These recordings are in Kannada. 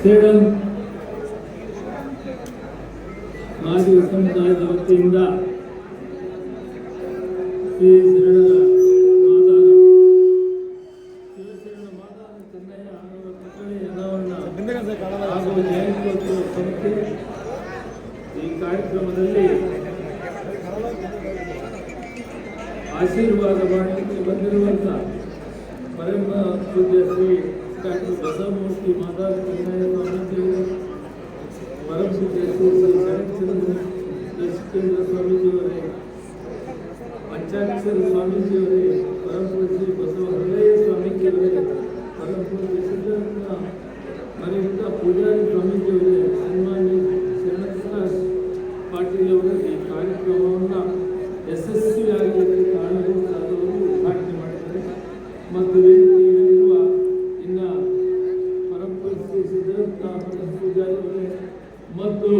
ಸೇಡಂ ಮಾಜಿ ಸಮುದಾಯದ ವತಿಯಿಂದ ಶ್ರೀ ಹಾಗೂ ಸಮಿತಿ ಈ ಕಾರ್ಯಕ್ರಮದಲ್ಲಿ ಆಶೀರ್ವಾದ ಮಾಡಲಿಕ್ಕೆ ಬಂದಿರುವಂತ ಪರಮ ಪೂಜ್ಯ ಶ್ರೀ ಡಾಕ್ಟರ್ ಬಸವಮೂರ್ತಿ ಮಾದಾರ ಚೆನ್ನಯ್ಯ ಸ್ವಾಮೀಜಿಯವರು ಪರಮ ಪೂಜ್ಯ ಶ್ರೀ ಶ್ರೀ ಶರತ್ಚಂದ್ರ ದಶಕೇಂದ್ರ ಸ್ವಾಮೀಜಿಯವರೇ ಪಂಚಾಕ್ಷರ ಸ್ವಾಮೀಜಿಯವರೇ ಪರಮ ಪೂಜ್ಯ ಶ್ರೀ ಬಸವ ಹೃದಯ ಸ್ವಾಮೀಜಿಯವರೇ ಪರಮ ಪೂಜ್ಯ ಸಿದ್ಧಾರ್ಥ ಮನೆಯಿಂದ ಪೂಜಾರಿ ಸ್ವಾಮೀಜಿಯವರೇ ಸನ್ಮಾನ್ಯ ಶರಣಪ್ರಕಾಶ್ ಪಾಟೀಲ್ ಅವರ ಈ ಕಾರ್ಯಕ್ರಮವನ್ನು ಯಶಸ್ವಿಯಾಗಲಿಕ್ಕೆ ಕಾರಣಭೂತರಾದವರು ಉದ್ಘಾಟನೆ ಮಾಡಿದ್ದಾರೆ ಮತ್ತು ವೇದಿಕೆಯಲ್ಲಿರುವ ಇನ್ನ ಪರಮ ಶ್ರೀ ಸಿದ್ಧಾರ್ಥ ಪರಮ ಪೂಜಾರಿ ಅವರೇ ಮತ್ತು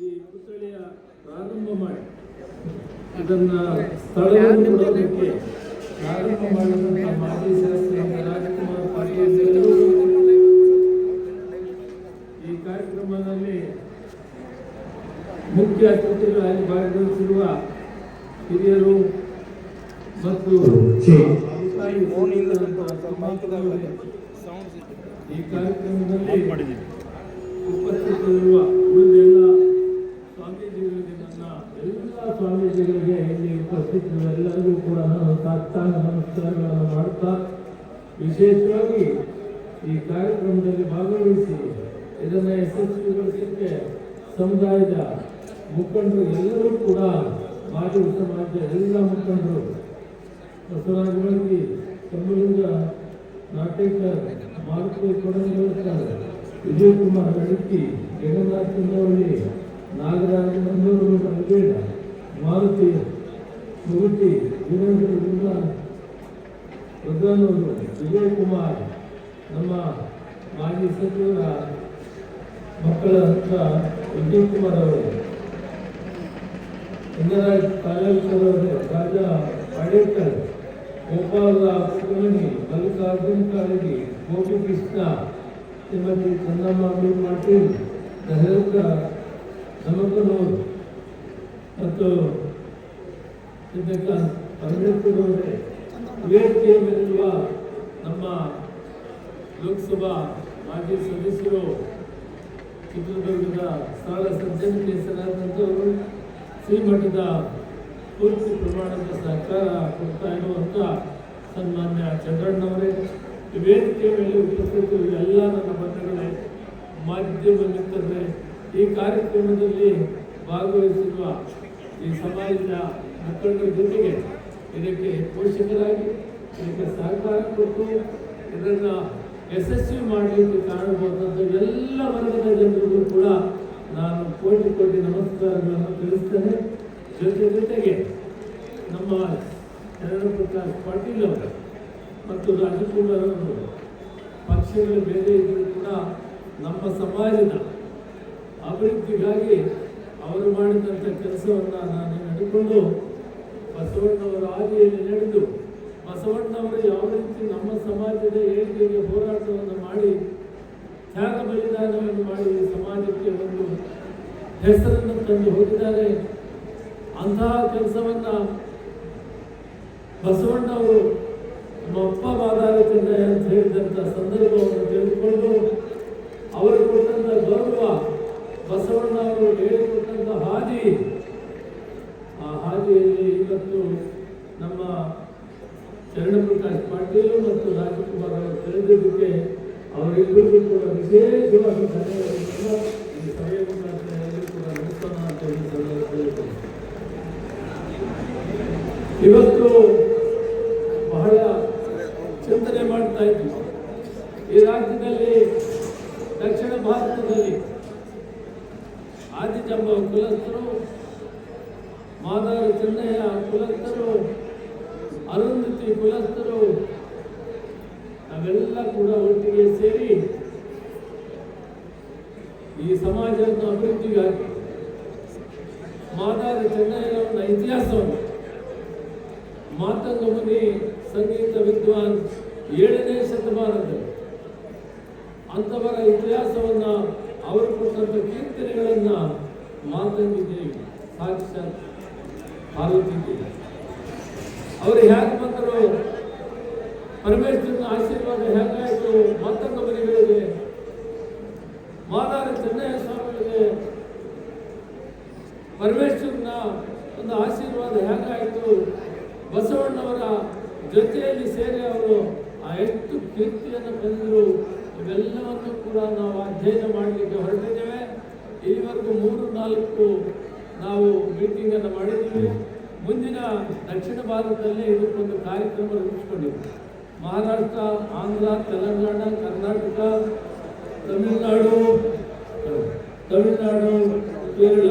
ಈ ಪುತ್ಥಳಿಯ ಪ್ರಾರಂಭ ಮಾಡಿ ಅದನ್ನ ಸ್ಥಳವನ್ನು ಕೊಡೋದಕ್ಕೆ ಪ್ರಾರಂಭ ಮಾಡಿದಂಥ ಮಾಜಿ ಶಾಸಕ ರಾಜ್ಕುಮಾರ್ ಪಾಟೀಲ್ ಅವರು ಈ ಕಾರ್ಯಕ್ರಮದಲ್ಲಿ ಮುಖ್ಯ ಅತಿಥಿಗಳಾಗಿ ಭಾಗವಹಿಸಿರುವ ಹಿರಿಯರು ಮತ್ತು ಈ ಕಾರ್ಯಕ್ರಮದಲ್ಲಿ ಉಪಸ್ಥಿತರಿರುವ ಉಳಿದೆಲ್ಲ ಸ್ವಾಮೀಜಿಗಳಿಗೆ ನನ್ನ ಎಲ್ಲ ಸ್ವಾಮೀಜಿಗಳಿಗೆ ಇಲ್ಲಿ ಉಪಸ್ಥಿತರೆಲ್ಲರಿಗೂ ಕೂಡ ನಾನು ಸಾಷ್ಟಾಂಗ ನಮಸ್ಕಾರಗಳನ್ನು ಮಾಡುತ್ತಾ ವಿಶೇಷವಾಗಿ ಈ ಕಾರ್ಯಕ್ರಮದಲ್ಲಿ ಭಾಗವಹಿಸಿ ಇದನ್ನು ಯಶಸ್ವಿಗೊಳಿಸಲಿಕ್ಕೆ ಸಮುದಾಯದ ಮುಖಂಡರು ಎಲ್ಲರೂ ಕೂಡ ಮಾಜಿ ಸಮಾಜದ ಎಲ್ಲ ಮುಖಂಡರು ಬಸವರಾಜ ತಮ್ಮಲಿಂಗ ನಾಟೇಕರ್ ಮಾರುತಿ ವಿಜಯ್ ಕುಮಾರ್ ಬೆಳಕಿ ಜಗನ್ನಾಥ ಚಂದ್ರವಳ್ಳಿ ನಾಗರಾಜ ಮಂಜೂರು ಅಲ್ಬೇಡ ಮಾರುತಿ ಮುಗುತಿ ವೀರೇಂದ್ರ ಲಿಂಗ ವಿಜಯ್ ಕುಮಾರ್ ನಮ್ಮ ಮಾಜಿ ಸಚಿವರ ಮಕ್ಕಳ ಹತ್ರ ವಿಜಯಕುಮಾರ್ ಅವರು ಇಂದರಾಜ್ ಕಾಲೇಕರ್ ಅವರೇ ರಾಜಾ ಪಾಡೇಕರ್ ಗೋಪಾಲ ಕುಲಕರ್ಣಿ ಮಲ್ಲಿಕಾರ್ಜುನ್ ಕಾಳಗಿ ಗೋಪಿಕೃಷ್ಣ ಶ್ರೀಮತಿ ಚಂದಮ್ಮ ಪಾಟೀಲ್ ದಹರಕ ನಮಕನೂರ್ ಮತ್ತು ಸಿದ್ದಕಾಂತ್ ಪರಮೇಶ್ವರವರೇ ವೇದಿಕೆಯ ನಮ್ಮ ಲೋಕಸಭಾ ಮಾಜಿ ಸದಸ್ಯರು ಚಿತ್ರದುರ್ಗದ ಸ್ಥಳ ಸಜ್ಜನಿಕೆ ಹೆಸರಾದಂಥವರು ಶ್ರೀಮಠದ ಪೂರ್ತಿ ಪ್ರಮಾಣದ ಸಹಕಾರ ಕೊಡ್ತಾ ಇರುವಂಥ ಸನ್ಮಾನ್ಯ ಚಂದ್ರಣ್ಣವರೇ ವೇದಿಕೆ ವೇದಿಕೆಯ ಮೇಲೆ ಉಪಸ್ಥಿತರು ಎಲ್ಲ ನನ್ನ ಬಂಧುಗಳೇ ಮಾಧ್ಯಮ ಮಿತ್ರರೇ, ಈ ಕಾರ್ಯಕ್ರಮದಲ್ಲಿ ಭಾಗವಹಿಸಿರುವ ಈ ಸಮಾಜದ ಮಕ್ಕಳ ಜೊತೆಗೆ ಇದಕ್ಕೆ ಪೋಷಕರಾಗಿ, ಇದಕ್ಕೆ ಸಹಕಾರ ಕೊಟ್ಟು ಇದನ್ನು ಯಶಸ್ವಿ ಮಾಡಲಿಕ್ಕೆ ಕಾರಣವಾದಂಥ ಎಲ್ಲ ವರ್ಗದ ಜನರಿಗೂ ಕೂಡ ನಾನು ಕೋಟಿ ಕೋಟಿ ನಮಸ್ಕಾರಗಳನ್ನು ತಿಳಿಸ್ತೇನೆ. ಜೊತೆ ಜೊತೆಗೆ ನಮ್ಮ ಎರಡು ಪ್ರಕಾಶ್ ಪಾಟೀಲ್ ಅವರು ಮತ್ತು ರಾಜಕುಮಾರ್ ಅವರು ಪಕ್ಷಗಳು ಬೇರೆ ಇದ್ದರೂ ಕೂಡ ನಮ್ಮ ಸಮಾಜದ ಅಭಿವೃದ್ಧಿಗಾಗಿ ಅವರು ಮಾಡಿದಂಥ ಕೆಲಸವನ್ನು ನಾನು ನಡೆದುಕೊಂಡು ಬಸವಣ್ಣವರ ಹಾದಿಯಲ್ಲಿ ನಡೆದು ಬಸವಣ್ಣವರು ಯಾವ ರೀತಿ ನಮ್ಮ ಸಮಾಜದ ಏಳಿಗೆಗೆ ಹೋರಾಟವನ್ನು ಮಾಡಿ ತ್ಯಾಗ ಬಲಿದಾನವನ್ನು ಮಾಡಿ ಸಮಾಜಕ್ಕೆ ಹೆಸರನ್ನು ತಂದು ಹೋಗಿದ್ದಾರೆ. ಅಂತಹ ಕೆಲಸವನ್ನು ಬಸವಣ್ಣವರು ನಮ್ಮ ಅಪ್ಪ ಚೆನ್ನಯ್ಯ ಅಂತ ಹೇಳಿದಂಥ ಸಂದರ್ಭವನ್ನು ತಿಳಿದುಕೊಂಡು ಅವರು ಕೊಟ್ಟಂಥ ಗೌರವ ಬಸವಣ್ಣ ಅವರು ಹೇಳಿಕೊಟ್ಟಂಥ ಹಾದಿ, ಆ ಹಾದಿಯಲ್ಲಿ ಇವತ್ತು ನಮ್ಮ ಶರಣಪ್ರಕಾಶ್ ಪಾಟೀಲ್ ಮತ್ತು ರಾಜಕುಮಾರ್ ಅವರು ತಿಳಿದಿದ್ದಕ್ಕೆ ಅವರಿಬ್ಬರಿಗೂ ಕೂಡ ವಿಶೇಷವಾಗಿ ಧನ್ಯವಾದಗಳನ್ನು ಈ ಕೂಡ. ಇವತ್ತು ಬಹಳ ಚಿಂತನೆ ಮಾಡ್ತಾ ಇದ್ವಿ ಈ ರಾಜ್ಯದಲ್ಲಿ ದಕ್ಷಿಣ ಭಾರತದಲ್ಲಿ ಆದಿಜಂಬ ಕುಲಸ್ಥರು ಮಾದಾರ ಚೆನ್ನಯ್ಯ ಕುಲಸ್ಥರು ಅರುಂಧತಿ ಕುಲಸ್ಥರು ನಾವೆಲ್ಲ ಕೂಡ ಒಟ್ಟಿಗೆ ಸೇರಿ ಈ ಸಮಾಜವನ್ನು ಅಭಿವೃದ್ಧಿಗಾಗಿ ಮಾದಾರ ಒಂದು ಇತಿಹಾಸವನ್ನು ಮಾತಂಗ ಮುನಿ ಸಂಗೀತ ವಿದ್ವಾನ್ ಏಳನೇ ಶತಮಾನದಲ್ಲಿ ಅಂಥವರ ಇತಿಹಾಸವನ್ನ ಅವರು ಕೊಟ್ಟಂಥ ಕೀರ್ತನೆಗಳನ್ನು ಮಾತಂಗಿದ್ದೇವೆ ದೇವಿ ಸಾಕ್ಷಾತ್ ದೇವಿ ಅವರು ಹೇಗೆ ಬಂದರು? ಪರಮೇಶ್ವರನ ಆಶೀರ್ವಾದ ಹೇಗಾಯಿತು ಮತ್ತೊಂದು ಮನೆಗಳಿಗೆ ಮಾದಾರ ಚೆನ್ನಯ್ಯ ಸ್ವಾಮಿಗಳಿಗೆ ಪರಮೇಶ್ವರನ ಒಂದು ಆಶೀರ್ವಾದ ಹೇಗಾಯಿತು ಬಸವಣ್ಣವರ ಜೊತೆಯಲ್ಲಿ ಸೇರಿ ಅವರು ಆ ಎಷ್ಟು ಕೀರ್ತಿಯನ್ನು ತಂದರು ಇವೆಲ್ಲವನ್ನು ಕೂಡ ನಾವು ಅಧ್ಯಯನ ಮಾಡಲಿಕ್ಕೆ ಹೊರಟಿದ್ದೇವೆ ಇಲ್ಲಿವರೆಗೂ ನಾಲ್ಕು ನಾವು ಮೀಟಿಂಗನ್ನು ಮಾಡಿದ್ದೀವಿ. ಮುಂದಿನ ದಕ್ಷಿಣ ಭಾರತದಲ್ಲಿ ಇದಕ್ಕೊಂದು ಕಾರ್ಯಕ್ರಮ ರೂಪಿಸ್ಕೊಂಡಿದ್ದೀವಿ. ಮಹಾರಾಷ್ಟ್ರ ಆಂಧ್ರ ತೆಲಂಗಾಣ ಕರ್ನಾಟಕ ತಮಿಳುನಾಡು ತಮಿಳುನಾಡು ಕೇರಳ.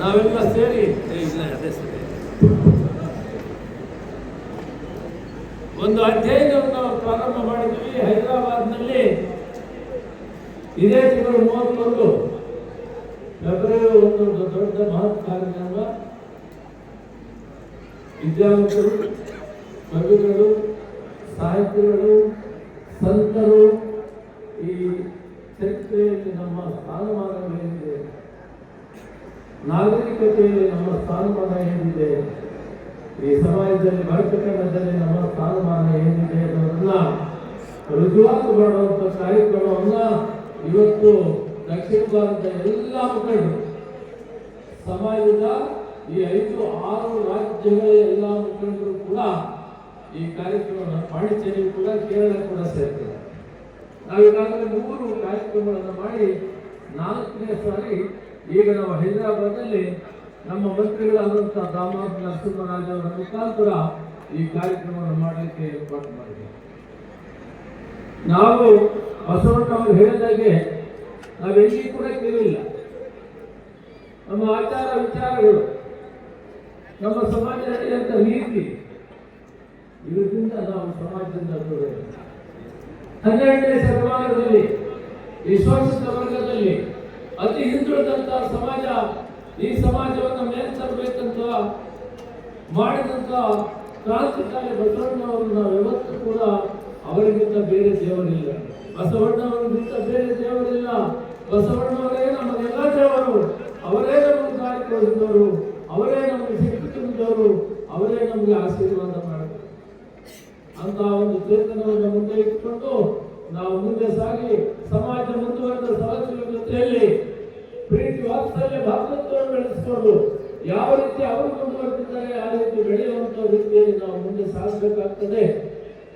ನಾವೆಲ್ಲ ಸೇರಿ ಇಲ್ಲ ಅದೇ ಸರಿ. ಒಂದು ಅಧ್ಯಯನವನ್ನು ಪ್ರಾರಂಭ ಮಾಡಿದ್ವಿ ಹೈದರಾಬಾದ್ನಲ್ಲಿ. ಇದೇ ತಿಂಗಳು ಮೂವತ್ತೊಂದು. ಫೆಬ್ರವರಿ ಒಂದು ದೊಡ್ಡ ಮಹತ್ ಕಾರ್ಯಕ್ರಮ. ವಿದ್ಯಾವಂತರು, ಕವಿಗಳು, ಸಾಹಿತಿಗಳು, ಸಂತರು ಈ ಚರಿತ್ರೆಯಲ್ಲಿ ನಮ್ಮ ಸ್ಥಾನಮಾನಗಳೇನಿದೆ ನಾಗರಿಕತೆಯಲ್ಲಿ ನಮ್ಮ ಸ್ಥಾನಮಾನ ಏನಿದೆ ಈ ಸಮಾಜದಲ್ಲಿ ಬರತಕ್ಕಂಥದ್ದಲ್ಲಿ ನಮ್ಮ ಸ್ಥಾನಮಾನ ಏನಿದೆ ಅನ್ನೋದನ್ನ ರುಜುವಾತು ಮಾಡುವಂಥ ಕಾರ್ಯಕ್ರಮವನ್ನ ಇವತ್ತು ದಕ್ಷಿಣ ಭಾರತದ ಎಲ್ಲ ಮುಖಂಡರು, ಸಮಾಜದ ಈ ಐದು ಆರು ರಾಜ್ಯಗಳ ಎಲ್ಲ ಮುಖಂಡರು ಕೂಡ ಈ ಕಾರ್ಯಕ್ರಮ ಪಾಂಡಿಚೇರಿ ಕೂಡ ಕೇರಳ ಕೂಡ ಸೇರ್ತದೆ. ನಾವೀಗಾಗಲೇ ಮೂರು ಕಾರ್ಯಕ್ರಮಗಳನ್ನು ಮಾಡಿ ನಾಲ್ಕನೇ ಸಾರಿ ಈಗ ನಾವು ಹೈದರಾಬಾದಲ್ಲಿ ನಮ್ಮ ಮಂತ್ರಿಗಳಾದಂಥ ದಾಮೋದರ ನರಸಿಂಹರಾಜ್ ಅವರ ಮುಖಾಂತರ ಈ ಕಾರ್ಯಕ್ರಮವನ್ನು ಮಾಡಲಿಕ್ಕೆ ಏರ್ಪಾಡು ಮಾಡಿದೆ ನಾವು ಬಸವಣ್ಣ ಅವರು ಹೇಳಿದಾಗೆ ನಾವೆಲ್ಲಿ ಕೂಡ ಕೇಳಿಲ್ಲ ನಮ್ಮ ಆಚಾರ ವಿಚಾರಗಳು, ನಮ್ಮ ಸಮಾಜದಲ್ಲಿ ನಡೆಯುವಂಥ ರೀತಿ ಇದರಿಂದ ನಾವು ಸಮಾಜದಿಂದ ದೂರ. ಹನ್ನೆರಡನೇ ಶತಮಾನದಲ್ಲಿ ಶೋಷಿತ ವರ್ಗದಲ್ಲಿ ಅತಿ ಹಿಂದುಳಿದಂತಹ ಸಮಾಜ ಈ ಸಮಾಜವನ್ನು ಮೇಲೆ ತರಬೇಕಂತ ಮಾಡಿದಂತ ಕ್ರಾಂತಿಕಾರಿ ಬಸವಣ್ಣವರನ್ನ ವ್ಯವಸ್ಥೆ ಕೂಡ ಅವರಿಗಿಂತ ಬೇರೆ ದೇವರಿಲ್ಲ. ಬಸವಣ್ಣವರಿಗಿಂತ ಬೇರೆ ದೇವರಿಲ್ಲ. ಬಸವಣ್ಣವರೇ ನಮಗೆಲ್ಲ ದೇವರು. ಅವರೇ ನಮಗೆ ದಾರಿ ಕೊಡಿಸಿದವರು ಅವರೇ ನಮಗೆ ಶಕ್ತಿ ತುಂಬಿದವರು ಅವರೇ ನಮಗೆ ಆಶೀರ್ವಾದ ಮಾಡಿದರು. ಅಂತ ಒಂದು ಚೇತನವನ್ನು ಮುಂದೆ ಇಟ್ಟುಕೊಂಡು ನಾವು ಮುಂದೆ ಸಾಗಿ ಸಮಾಜ ಮುಂದುವರೆದ ಸಮಾಜದ ಜೊತೆಯಲ್ಲಿ ಪ್ರೀತಿ ವಾತ್ಸಲ್ಯ ಭಾತೃತ್ವವನ್ನು ಬೆಳೆಸಿಕೊಂಡು ಯಾವ ರೀತಿ ಅವರು ಮುಂದುವರೆದಿದ್ದಾರೆ ಆ ರೀತಿ ಬೆಳೆಯುವಂತ ರೀತಿಯಲ್ಲಿ ಸಾಗಬೇಕಾಗ್ತದೆ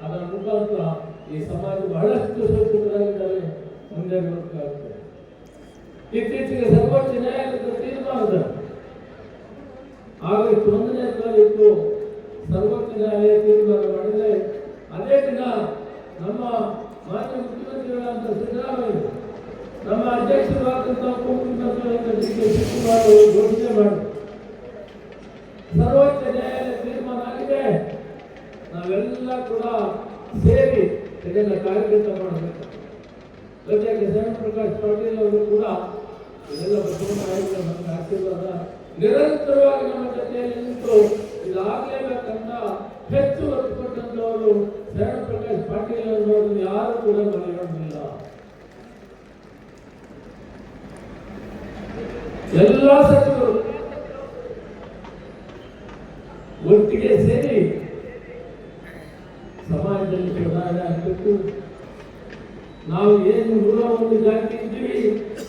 ಅದರ ಮುಖಾಂತರ ಈ ಸಮಾಜ ಬಹಳಷ್ಟು ಸುರಕ್ಷಿತರಾಗಿದ್ದಾರೆ ಮುಂದೆ ಬರಬೇಕಾಗ್ತದೆ. ಇತ್ತೀಚೆಗೆ ಸರ್ವೋಚ್ಚ ನ್ಯಾಯಾಲಯದ ತೀರ್ಮಾನದ ಆಗಸ್ಟ್ ಒಂದನೇ ತಾರೀಕು ಸರ್ವೋಚ್ಚ ನ್ಯಾಯಾಲಯ ತೀರ್ಮಾನ ಮಾಡಿದರೆ ಅದೇ ದಿನ ನಮ್ಮ ಮಾಜಿ ಮುಖ್ಯಮಂತ್ರಿಗಳಾದ ಸಿದ್ದರಾಮಯ್ಯ, ನಮ್ಮ ಅಧ್ಯಕ್ಷರಾದಂತಹ ಉಪಮುಖ್ಯಮಂತ್ರಿಗಳಾದ ಡಿ ಕೆ ಶಿವಕುಮಾರ್ ಅವರು ಘೋಷಣೆ ಮಾಡಿ ಸರ್ವೋಚ್ಚ ನ್ಯಾಯಾಲಯ ತೀರ್ಮಾನ ಆಗಿದೆ ನಾವೆಲ್ಲ ಕೂಡ ಸೇರಿ ಇದೆಲ್ಲ ಕಾರ್ಯಗತ ಮಾಡಬೇಕು ಜೊತೆಗೆ ಸಣ್ಣ ಪ್ರಕಾಶ್ ಪಾಟೀಲ್ ಅವರು ಕೂಡ ಇದೆಲ್ಲ ನಮಗೆ ಆಶೀರ್ವಾದ ನಿರಂತರವಾಗಿ ನಮ್ಮ ಜೊತೆಯಲ್ಲಿ ನಿಂತು ಇದಾಗಲೇಬೇಕಂತ ಹೆಚ್ಚು ಒತ್ತು ಕೊಟ್ಟಂತವರು ಶರಣ ಪ್ರಕಾಶ್ ಪಾಟೀಲ್ ಅನ್ನೋರು ಯಾರು ಕೂಡ ಬರೆಯೋದಿಲ್ಲ ಎಲ್ಲ ಸಚಿವರು ಒಟ್ಟಿಗೆ ಸೇರಿ ಸಮಾಜದಲ್ಲಿ ಸುಧಾರಣೆ ಆಗಬೇಕು ನಾವು ಏನು ನೂರ ಒಂದು ಜಾತಿ ಇದ್ದೀವಿ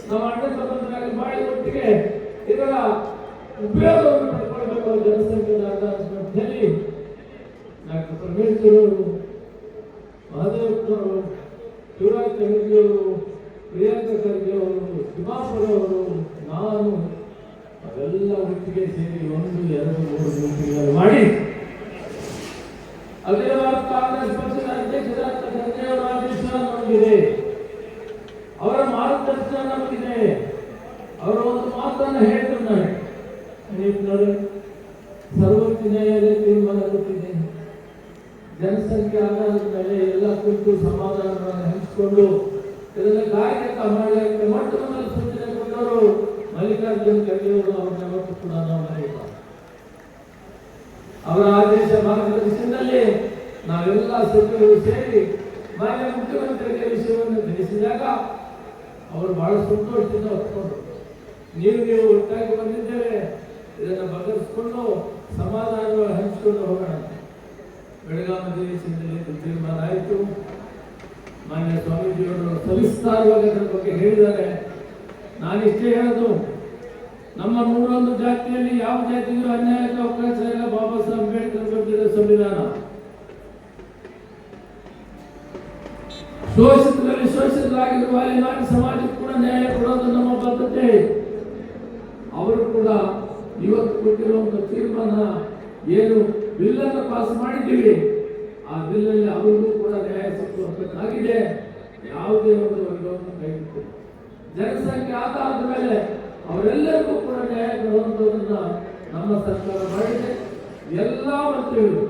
ನಾವು ಅಣ್ಣ ತಮ್ಮಂದರಾಗಿ ಮಾಡಿ ಒಟ್ಟಿಗೆ ಇದರ ಉಪಯೋಗವನ್ನು ಪಡ್ಕೊಳ್ಬೇಕು ಜನಸಂಖ್ಯೆ ಸ್ಪರ್ಧೆಯಲ್ಲಿ ಡಾಕ್ಟರ್ ಪರಮೇಶ್ವರ್ ಅವರು ಮಹದೇವಪ್ಪನವರು ಶಿವರಾಜ್ ಖರ್ಗೆ ಅವರು, ಪ್ರಿಯಾಂಕ ಖರ್ಗೆ ಅವರು ತಿಮ್ಮಾಪುರ ಅವರು, ನಾನು ಅವೆಲ್ಲ ಒಟ್ಟಿಗೆ ಸೇರಿ ಒಂದು, ಎರಡು, ಮೂರು ಮಾಡಿ ಅದೇ ಕಾಂಗ್ರೆಸ್ ಪಕ್ಷದ ಅಧ್ಯಕ್ಷರ ರಾಜೇಶ್ವರ ನಮಗಿದೆ ಅವರ ಮಾರ್ಗದರ್ಶನ ನಮಗಿದೆ. ಅವರ ಒಂದು ಮಾತನ್ನು ಹೇಳ್ತಿದ್ದಾರೆ. ಸರ್ವೋಚ್ಚ ನ್ಯಾಯಾಲಯ ತೀರ್ಮಾನ ಜನಸಂಖ್ಯೆ ಆಧಾರದ ಮೇಲೆ ಎಲ್ಲ ಕುರಿತು ಸಮಾಧಾನವನ್ನು ಹಂಚಿಕೊಂಡು ಇದನ್ನು ಕಾರ್ಯಗತ ಮಾಡಲಿಕ್ಕೆ ಮೊಟ್ಟ ಮೊದಲ ಸೂಚನೆ ಕೊಟ್ಟವರು ಮಲ್ಲಿಕಾರ್ಜುನ ಖರ್ಗೆ ಅವರು ಯಾವತ್ತೂ ಕೂಡ ನಾವು ಮರೆಯಿಲ್ಲ ಅವರ ಆದೇಶ ಮಾರ್ಗದರ್ಶನದಲ್ಲಿ ನಾವೆಲ್ಲ ಸಚಿವರು ಸೇರಿ ಮಾನ್ಯ ಮುಖ್ಯಮಂತ್ರಿಗಳ ವಿಷಯವನ್ನು ತಿಳಿಸಿದಾಗ ಅವರು ಬಹಳ ಸಂತೋಷದಿಂದ ಒಪ್ಪಿಕೊಂಡು ನೀವು ನೀವು ಒಟ್ಟಾಗಿ ಬಂದಿದ್ದೇವೆ ಇದನ್ನು ಬದಲಿಸ್ಕೊಂಡು ಸಮಾಧಾನವಾಗಿ ಹಂಚಿಕೊಂಡು ಹೋಗೋಣ ಬೆಳಗಾವಿ ಅಧಿವೇಶನದಲ್ಲಿ ತೀರ್ಮಾನ ಆಯಿತು. ಮಾನ್ಯ ಸ್ವಾಮೀಜಿಯವರು ಸವಿಸ್ತಾರವಾಗಿ ಅದರ ಬಗ್ಗೆ ಹೇಳಿದ್ದಾರೆ. ನಾನಿಷ್ಟೇ ಹೇಳೋದು. ನಮ್ಮ ನೂರೊಂದು ಜಾತಿಯಲ್ಲಿ ಯಾವ ಜಾತಿಗೂ ಅನ್ಯಾಯಕ್ಕೆ ಅವಕಾಶ ಇಲ್ಲ. ಬಾಬಾ ಸಾಹೇಬ್ ಅಂಬೇಡ್ಕರ್ ಬರೆದಿರೋ ಸಂವಿಧಾನ. ಶೋಷಿತರಲ್ಲಿ ಶೋಷಿತರಾಗಿರುವ ಅಲೆಮಾರಿ ಸಮಾಜಕ್ಕೆ ಕೂಡ ನ್ಯಾಯ ಕೊಡೋದು ನಮ್ಮ ಬದ್ಧತೆ. ಅವರು ಕೂಡ ಇವತ್ತು ಕೊಟ್ಟಿರುವಂತ ತೀರ್ಮಾನ ಏನು ಬಿಲ್ ಅನ್ನು ಪಾಸ್ ಮಾಡಿದ್ದೀವಿ. ಆ ಬಿಲ್ ಅಲ್ಲಿ ಅವರಿಗೂ ಕೂಡ ನ್ಯಾಯ ಸಿಕ್ಕುವಂತಾಗಿದೆ ಯಾವುದೇ ಒಂದು ಕೈ ಜನಸಂಖ್ಯೆ ಆದ ಮೇಲೆ ಅವರೆಲ್ಲರಿಗೂ ಕೂಡ ನ್ಯಾಯ ಕೊಡುವಂಥದ್ದನ್ನ ನಮ್ಮ ಸರ್ಕಾರ ಮಾಡಿದೆ. ಎಲ್ಲ ಮಂತ್ರಿಗಳು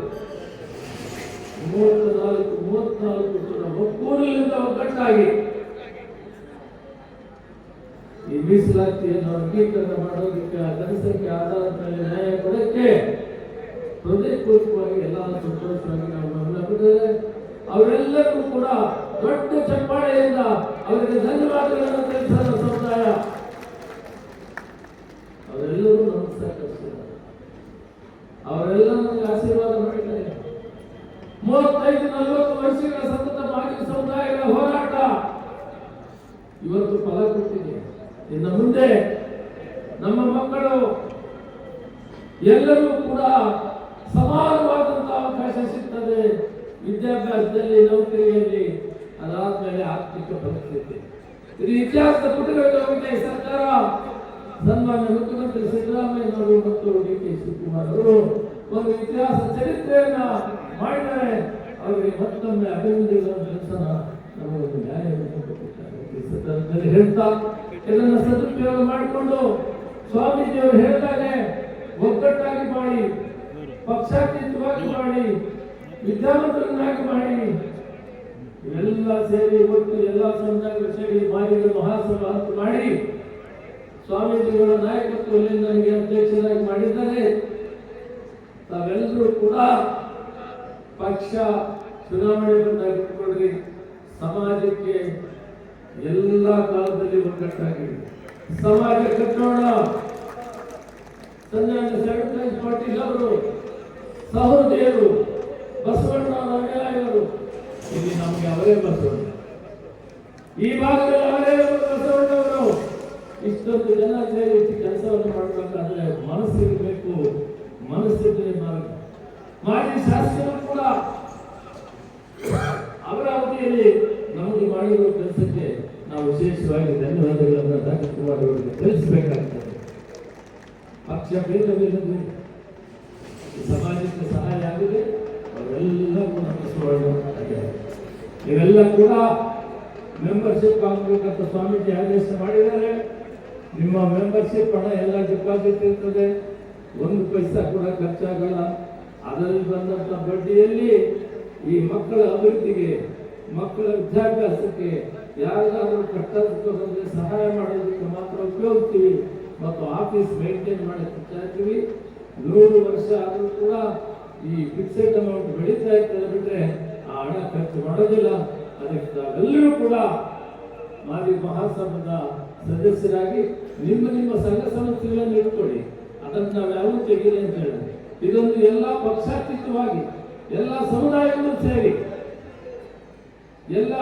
ಮೂವತ್ತ ನಾಲ್ಕು ಮೂವತ್ನಾಲ್ಕು ಜನ ಒಕ್ಕೂರಲಿಂದ ಒಗ್ಗಟ್ಟಾಗಿ ಈ ಮೀಸಲಾತಿಯನ್ನು ಅಂಗೀಕರಣ ಮಾಡೋದಕ್ಕೆ ಜನಸಂಖ್ಯೆ ಆಧಾರದ ಮೇಲೆ ನ್ಯಾಯ ಕೊಡಕ್ಕೆ ಹೃದಯಪೂರ್ವಕವಾಗಿ ಎಲ್ಲ ಸಂತೋಷವಾಗಿ ನಾವು ಗಮನಿಸಿದ್ದೇವೆ ಅವರೆಲ್ಲರಿಗೂ ಕೂಡ ದೊಡ್ಡ ಚಪ್ಪಾಳೆಯಿಂದ ಅವರಿಗೆ ಧನ್ಯವಾದಗಳನ್ನು ತಿಳಿಸಲು ಸಮುದಾಯ ಅವರೆಲ್ಲ ನಮಗೆ ಆಶೀರ್ವಾದ ಮಾಡಿದ್ದಾರೆ. ಮೂವತ್ತೈದು, ನಲವತ್ತು ವರ್ಷಗಳ ಸತತ ಮಾಜಿ ಸಮುದಾಯಗಳ ಹೋರಾಟ ಇವತ್ತು ಫಲ ಕೊಟ್ಟಿದೆ. ಇನ್ನು ಮುಂದೆ ನಮ್ಮ ಮಕ್ಕಳು ಎಲ್ಲರೂ ಕೂಡ ಸಮಾನವಾದಂತಹ ಅವಕಾಶ ಸಿಗ್ತದೆ. ವಿದ್ಯಾಭ್ಯಾಸದಲ್ಲಿ, ನೌಕರಿಯಲ್ಲಿ, ಅದಾದ್ಮೇಲೆ ಆರ್ಥಿಕ ಪರಿಸ್ಥಿತಿ. ಇದು ಇತಿಹಾಸದ ಪುಟಗಳಿಗೆ ಸರ್ಕಾರ ಸನ್ಮಾನ್ಯ ಮುಖ್ಯಮಂತ್ರಿ ಸಿದ್ದರಾಮಯ್ಯನವರು ಶಿವಕುಮಾರ್ ಅವರು ಒಂದು ಇತಿಹಾಸ ಚರಿತ್ರೆಯನ್ನ ಮಾಡಿದರೆ ಅವರಿಗೆ ಮತ್ತೊಮ್ಮೆ ಅಭಿವೃದ್ಧಿಗಳ ಕೆಲಸನ ನಮಗೊಂದು ನ್ಯಾಯವನ್ನು ಕೊಟ್ಟಿದ್ದಾರೆ ಈ ಸಂದರ್ಭದಲ್ಲಿ ಹೇಳ್ತಾ ಇದನ್ನು ಸದುಪಯೋಗ ಮಾಡಿಕೊಂಡು ಸ್ವಾಮೀಜಿಯವರು ಹೇಳ್ತಾರೆ ಒಗ್ಗಟ್ಟಾಗಿ ಮಾಡಿ, ಪಕ್ಷಾತೀತವಾಗಿ ಮಾಡಿ, ವಿದ್ಯಾವಂತರನ್ನಾಗಿ ಮಾಡಿ. ಎಲ್ಲ ಸೇರಿ ಒಟ್ಟು ಎಲ್ಲ ಸಮುದಾಯಗಳು ಸೇರಿ ಮಾರಿಗಳ ಮಹಾಸಭಾ ಅಂತ ಮಾಡಿ ಸ್ವಾಮೀಜಿಗಳ ನಾಯಕತ್ವದಲ್ಲಿ ನನಗೆ ಅಧ್ಯಕ್ಷರಾಗಿ ಮಾಡಿದ್ದಾರೆ ತಾವೆಲ್ಲರೂ ಕೂಡ ಪಕ್ಷ ಚುನಾವಣೆ ಬಂದಾಗ ಇಟ್ಕೊಳ್ರಿ ಸಮಾಜಕ್ಕೆ ಎಲ್ಲ ಕಾಲದಲ್ಲಿ ಒಗ್ಗಟ್ಟಾಗಿ. ಸಮಾಜ ಕಟ್ಟೋಣ. ಸಂಜಯ್ ಪಾಟೀಲ್ ಅವರು ಸಹೋದಯರು ಬಸವಣ್ಣ ರಂಗಾಯವರು ಇಲ್ಲಿ ನಮಗೆ ಅವರೇ ಬಸವಣ್ಣ. ಈ ಭಾಗದಲ್ಲಿ ಅವರೇ ಬಸವಣ್ಣವರು ಇಷ್ಟೊಂದು ಜನ ಸೇರಿ ಕೆಲಸವನ್ನು ಮಾಡಬೇಕಾದ್ರೆ ಮನಸ್ಸಿರಬೇಕು. ಮನಸ್ಸಿದ್ರೆ ಮಾಜಿ ಶಾಸಕರು ಕೂಡ ಅವರ ಅವಧಿಯಲ್ಲಿ ನಮಗೆ ಮಾಡಿರುವ ಕೆಲಸಕ್ಕೆ ನಾವು ವಿಶೇಷವಾಗಿ ಧನ್ಯವಾದಗಳನ್ನು ಡಾಕ್ಟರ್ ಕುಮಾರ್ ಅವರಿಗೆ ತಿಳಿಸಬೇಕಾಗ್ತದೆ. ಪಕ್ಷ ಈ ಸಮಾಜಕ್ಕೆ ಸಹಾಯ ಆಗಿದೆ ಅವರೆಲ್ಲರಿಗೂ ನಮ್ಮ ಸುವರ್ಣ. ಇವೆಲ್ಲ ಕೂಡ ಮೆಂಬರ್ಶಿಪ್ ಆಗಬೇಕಂತ ಸ್ವಾಮೀಜಿ ಆದೇಶ ಮಾಡಿದ್ದಾರೆ. ನಿಮ್ಮ ಮೆಂಬರ್ಶಿಪ್ ಹಣ ಎಲ್ಲ ಡಿಪಾಸಿಟ್ ಇರ್ತದೆ. ಒಂದು ಪೈಸಾ ಕೂಡ ಖರ್ಚಾಗಲ್ಲ. ಅದರಲ್ಲಿ ಬಂದಂಥ ಬಡ್ಡಿಯಲ್ಲಿ ಈ ಮಕ್ಕಳ ಅಭಿವೃದ್ಧಿಗೆ, ಮಕ್ಕಳ ವಿದ್ಯಾಭ್ಯಾಸಕ್ಕೆ ಯಾರಿಗಾದರೂ ಕಟ್ಟದಕ್ಕೆ ಸಹಾಯ ಮಾಡೋದಕ್ಕೆ ಮಾತ್ರ ಉಪಯೋಗಿಸ್ತೀವಿ. ಮತ್ತು ಆಫೀಸ್ ಮೇಂಟೈನ್ ಮಾಡಕ್ಕೆ ಇರ್ತೀವಿ ನೂರು ವರ್ಷ ಆದರೂ ಕೂಡ ಈ ಫಿಕ್ಸೆಡ್ ಅಮೌಂಟ್ ಬೆಳೀತಾ ಇರ್ತದೆ ಬಿಟ್ಟರೆ ಆ ಹಣ ಖರ್ಚು ಮಾಡೋದಿಲ್ಲ. ಅದಕ್ಕೆ ತಾವೆಲ್ಲರೂ ಕೂಡ ಮಾಜಿ ಮಹಾಸಭದ ಸದಸ್ಯರಾಗಿ ನಿಮ್ಮ ನಿಮ್ಮ ಸಂಘ ಸಂಸ್ಥೆಗಳನ್ನು ಇಟ್ಕೊಳ್ಳಿ. ಅದನ್ನು ನಾವು ಯಾವ ತೆಗೀರಿ ಅಂತ ಹೇಳಿದ್ರೆ ಇದೊಂದು ಎಲ್ಲ ಪಕ್ಷಾತೀತವಾಗಿ, ಎಲ್ಲ ಸಮುದಾಯಗಳು ಸೇರಿ, ಎಲ್ಲ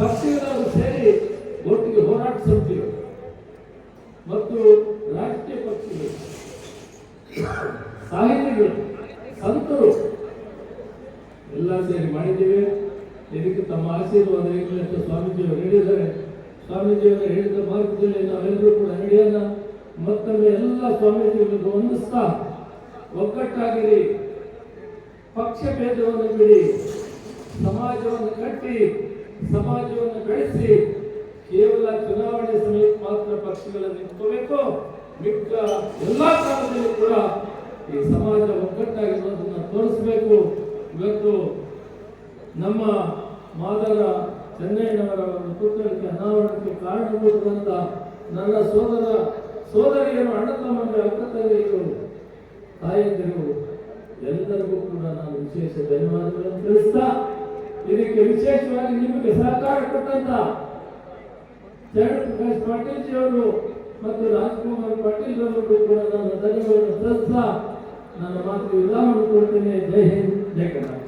ಪಕ್ಷಗಳನ್ನು ಸೇರಿ ಒಟ್ಟಿಗೆ ಹೋರಾಟ ಸಮಿತಿಗಳು ಮತ್ತು ರಾಜಕೀಯ ಪಕ್ಷಗಳು, ಸಾಹಿತಿಗಳು, ಸಂತರು ಎಲ್ಲ ಸೇರಿ ಮಾಡಿದ್ದೇವೆ. ಇದಕ್ಕೆ ತಮ್ಮ ಆಶೀರ್ವಾದ ಇರಲಿ ಅಂತ ಸ್ವಾಮೀಜಿಯವರು ಹೇಳಿದ್ದಾರೆ. ಸ್ವಾಮೀಜಿಯವರು ಹೇಳಿದ ಮಾರ್ಗದಲ್ಲಿ ನಾವೆಲ್ಲರೂ ಕೂಡ ನಡೆಯೋಣ. ಮತ್ತೊಮ್ಮೆ ಎಲ್ಲ ಸ್ವಾಮೀಜಿಗಳನ್ನು ವಂದಿಸ್ತಾ ಒಗ್ಗಟ್ಟಾಗಿರಿ. ಪಕ್ಷ ಭೇದವನ್ನು ಬಿಡಿ. ಸಮಾಜವನ್ನು ಕಟ್ಟಿ, ಸಮಾಜವನ್ನು ಬೆಳೆಸಿ. ಕೇವಲ ಚುನಾವಣೆ ಸಮಯಕ್ಕೆ ಮಾತ್ರ ಪಕ್ಷಗಳನ್ನು ನಿಂತ್ಕೋಬೇಕು. ಮಿಕ್ಕ ಎಲ್ಲ ಕಾಲದಲ್ಲಿ ಕೂಡ ಈ ಸಮಾಜ ಒಗ್ಗಟ್ಟಾಗಿರೋದನ್ನ ತೋರಿಸಬೇಕು. ಇವತ್ತು ನಮ್ಮ ಮಾದರ ಚೆನ್ನೈನವರ ಒಂದು ಪುತ್ರಕ್ಕೆ ಅನಾವರಣಕ್ಕೆ ಕಾರಣಭೂತರಂತ ನನ್ನ ಸೋದರ ಸೋದರಿಯನ್ನು ಅಣ್ಣ ತಮ್ಮ ಅಕ್ಕ ತಂಗಿಯರು ತಾಯಂದಿರು, ಎಲ್ಲರಿಗೂ ಕೂಡ ನಾನು ವಿಶೇಷ ಧನ್ಯವಾದಗಳನ್ನು ತಿಳಿಸ್ತಾ, ಇದಕ್ಕೆ ವಿಶೇಷವಾಗಿ ನಿಮಗೆ ಸಹಕಾರ ಕೊಟ್ಟಂತ ಚರಣ್ ಪ್ರಕಾಶ್ ಪಾಟೀಲ್ ಅವರು ಮತ್ತು ರಾಜ್ಕುಮಾರ್ ಪಾಟೀಲ್ ಅವರಿಗೂ ಕೂಡ ನನ್ನ ಧನ್ಯವಾದ ತಿಳಿಸ್ತಾ, ನನ್ನ ಮಾತು ವಿರಾಮ ಕೊಡ್ತೇನೆ. ಜೈ ಹಿಂದ್, ಜೈ ಕರ್ನಾಟಕ.